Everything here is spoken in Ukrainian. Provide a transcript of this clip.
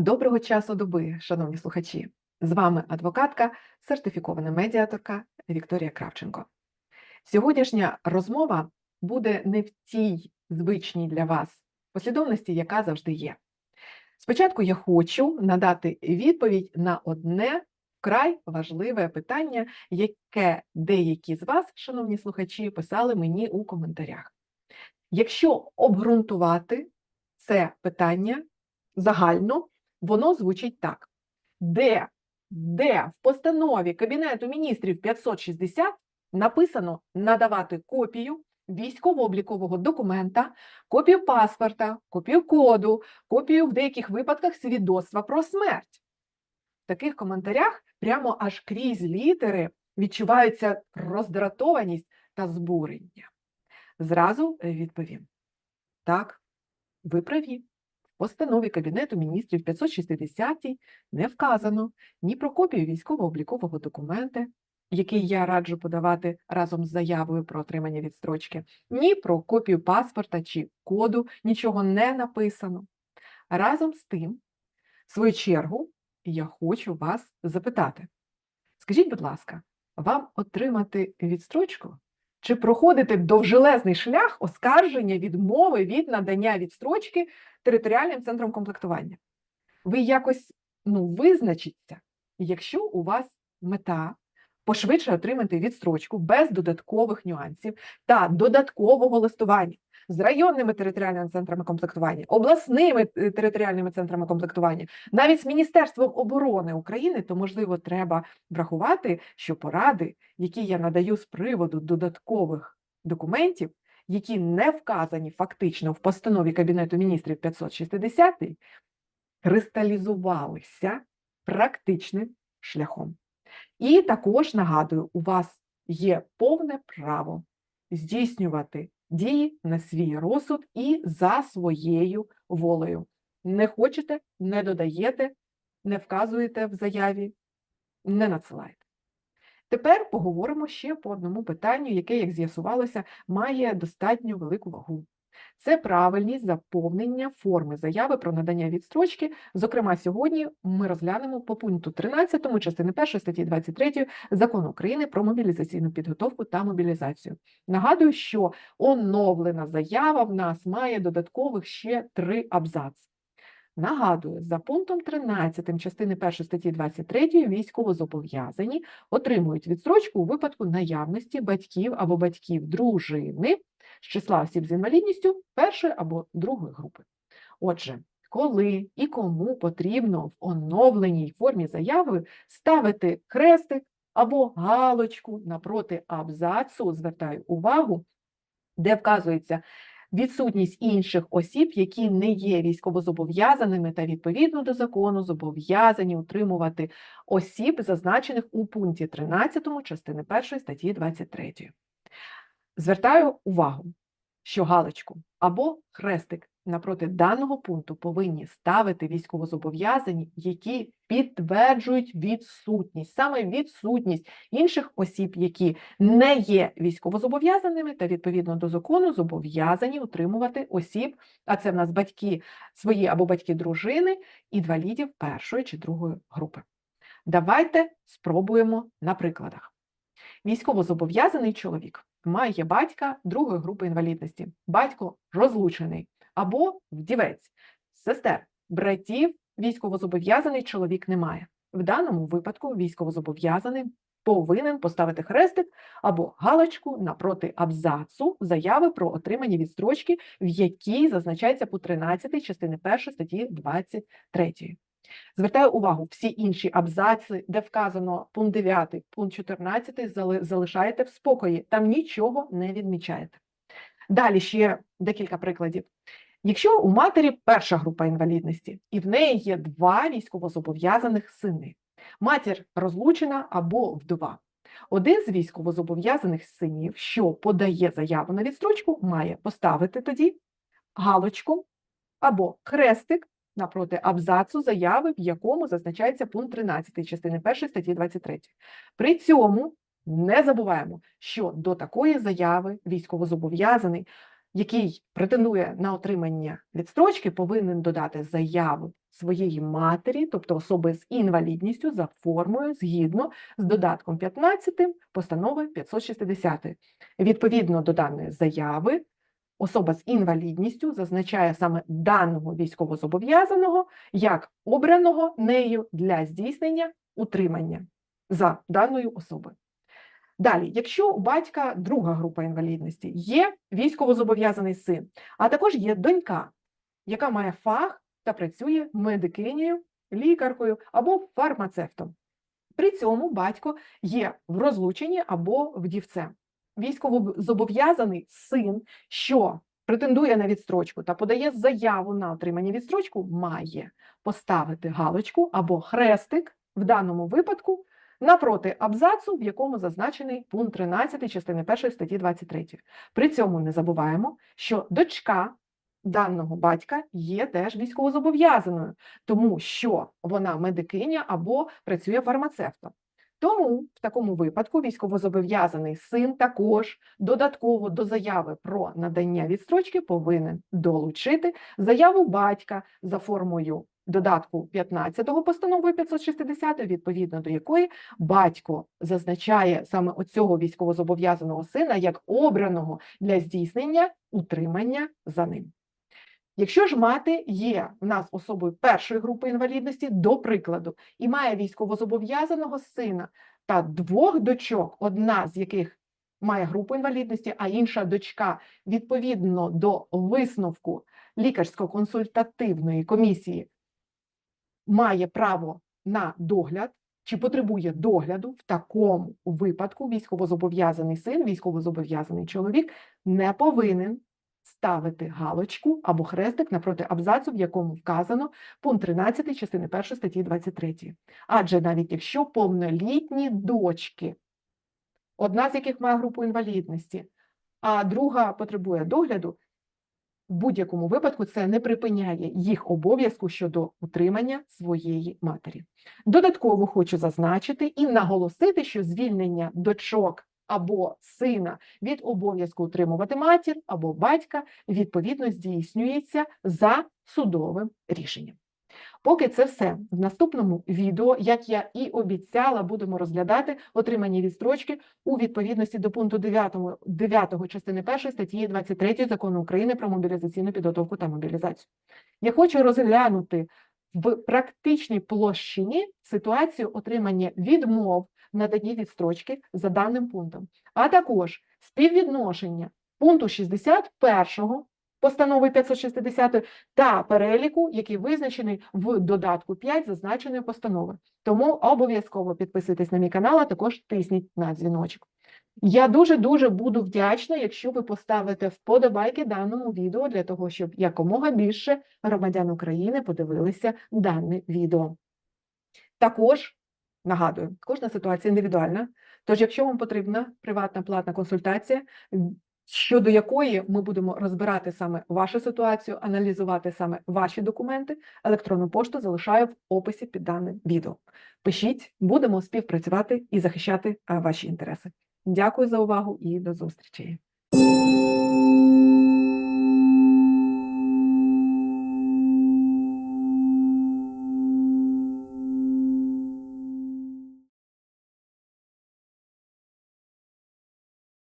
Доброго часу доби, шановні слухачі! З вами адвокатка, сертифікована медіаторка Вікторія Кравченко. Сьогоднішня розмова буде не в тій звичній для вас послідовності, яка завжди є. Спочатку я хочу надати відповідь на одне вкрай важливе питання, яке деякі з вас, шановні слухачі, писали мені у коментарях. Якщо обґрунтувати це питання загально, воно звучить так: де, де в постанові Кабінету міністрів 560 написано надавати копію військово-облікового документа, копію паспорта, копію коду, копію в деяких випадках свідоцтва про смерть. В таких коментарях прямо аж крізь літери відчувається роздратованість та збурення. Зразу відповім: так, ви праві. Постанові Кабінету міністрів 560 не вказано ні про копію військово-облікового документа, який я раджу подавати разом з заявою про отримання відстрочки, ні про копію паспорта чи коду, нічого не написано. Разом з тим, в свою чергу, я хочу вас запитати: скажіть, будь ласка, вам отримати відстрочку? Чи проходити довжелезний шлях оскарження відмови від надання відстрочки територіальним центром комплектування? Ви якось ну, визначіться, якщо у вас мета пошвидше отримати відстрочку без додаткових нюансів та додаткового листування з районними територіальними центрами комплектування, обласними е, територіальними центрами комплектування, навіть з Міністерством оборони України, то можливо треба врахувати, що поради, які я надаю з приводу додаткових документів, які не вказані фактично в постанові Кабінету міністрів 560, кристалізувалися практичним шляхом. І також нагадую, у вас є повне право здійснювати дії на свій розсуд і за своєю волею. Не хочете, не додаєте, не вказуєте в заяві, не надсилаєте. Тепер поговоримо ще по одному питанню, яке, як з'ясувалося, має достатньо велику вагу. Це правильність заповнення форми заяви про надання відстрочки. Зокрема, сьогодні ми розглянемо по пункту 13 частини 1 статті 23 Закону України про мобілізаційну підготовку та мобілізацію. Нагадую, що оновлена заява в нас має додаткових ще три абзаци. Нагадую, за пунктом 13 частини 1 статті 23 військовозобов'язані отримують відстрочку у випадку наявності батьків або батьків дружини з числа осіб з інвалідністю першої або другої групи. Отже, коли і кому потрібно в оновленій формі заяви ставити хрестик або галочку напроти абзацу, звертаю увагу, де вказується відсутність інших осіб, які не є військовозобов'язаними та відповідно до закону зобов'язані утримувати осіб, зазначених у пункті 13 частини 1 статті 23. Звертаю увагу, що галочку або хрестик напроти даного пункту повинні ставити військовозобов'язані, які підтверджують відсутність, саме відсутність інших осіб, які не є військовозобов'язаними та відповідно до закону зобов'язані утримувати осіб, а це в нас батьки свої або батьки дружини, інвалідів першої чи другої групи. Давайте спробуємо на прикладах. Військовозобов'язаний чоловік має батька другої групи інвалідності, батько розлучений або вдівець, сестер, братів військовозобов'язаний чоловік не має. В даному випадку військовозобов'язаний повинен поставити хрестик або галочку напроти абзацу заяви про отримання відстрочки, в якій зазначається по 13 частини 1 статті 23. Звертаю увагу, всі інші абзаци, де вказано пункт 9, пункт 14, залишаєте в спокої, там нічого не відмічаєте. Далі ще декілька прикладів. Якщо у матері перша група інвалідності, і в неї є два військовозобов'язаних сини, матір розлучена або вдова. Один з військовозобов'язаних синів, що подає заяву на відстрочку, має поставити тоді галочку або хрестик напроти абзацу заяви, в якому зазначається пункт 13 частини 1 статті 23. При цьому не забуваємо, що до такої заяви військовозобов'язаний, який претендує на отримання відстрочки, повинен додати заяву своєї матері, тобто особи з інвалідністю, за формою згідно з додатком 15 постанови 560. Відповідно до даної заяви, особа з інвалідністю зазначає саме даного військовозобов'язаного як обраного нею для здійснення утримання за даною особою. Далі, якщо у батька друга група інвалідності, є військовозобов'язаний син, а також є донька, яка має фах та працює медикинею, лікаркою або фармацевтом. При цьому батько є в розлученні або вдівцем. Військовозобов'язаний син, що претендує на відстрочку та подає заяву на отримання відстрочку, має поставити галочку або хрестик в даному випадку напроти абзацу, в якому зазначений пункт 13 частини 1 статті 23. При цьому не забуваємо, що дочка даного батька є теж військовозобов'язаною, тому що вона медикиня або працює фармацевтом. Тому в такому випадку військовозобов'язаний син також додатково до заяви про надання відстрочки повинен долучити заяву батька за формою додатку 15 постанови 560, відповідно до якої батько зазначає саме оцього військовозобов'язаного сина як обраного для здійснення утримання за ним. Якщо ж мати є в нас особою першої групи інвалідності, до прикладу, і має військовозобов'язаного сина та двох дочок, одна з яких має групу інвалідності, а інша дочка відповідно до висновку лікарсько-консультативної комісії має право на догляд чи потребує догляду, в такому випадку військовозобов'язаний син, військовозобов'язаний чоловік не повинен ставити галочку або хрестик напроти абзацу, в якому вказано пункт 13 частини 1 статті 23. Адже навіть якщо повнолітні дочки, одна з яких має групу інвалідності, а друга потребує догляду, в будь-якому випадку це не припиняє їх обов'язку щодо утримання своєї матері. Додатково хочу зазначити і наголосити, що звільнення дочок або сина від обов'язку утримувати матір або батька відповідно здійснюється за судовим рішенням. Поки це все в наступному відео, як я і обіцяла, будемо розглядати отримані відстрочки у відповідності до пункту 9, 9 частини 1 статті 23 закону України про мобілізаційну підготовку та мобілізацію. Я хочу розглянути в практичній площині ситуацію отримання відмов в наданні відстрочки за даним пунктом, а також співвідношення пункту 61 постанови 560 та переліку, який визначений в додатку 5 зазначеної постанови. Тому обов'язково підписуйтесь на мій канал, а також тисніть на дзвіночок. Я дуже-дуже буду вдячна, якщо ви поставите вподобайки даному відео для того, щоб якомога більше громадян України подивилися дане відео. Також нагадую, кожна ситуація індивідуальна. Тож, якщо вам потрібна приватна платна консультація, щодо якої ми будемо розбирати саме вашу ситуацію, аналізувати саме ваші документи, електронну пошту залишаю в описі під даним відео. Пишіть, будемо співпрацювати і захищати ваші інтереси. Дякую за увагу і до зустрічі!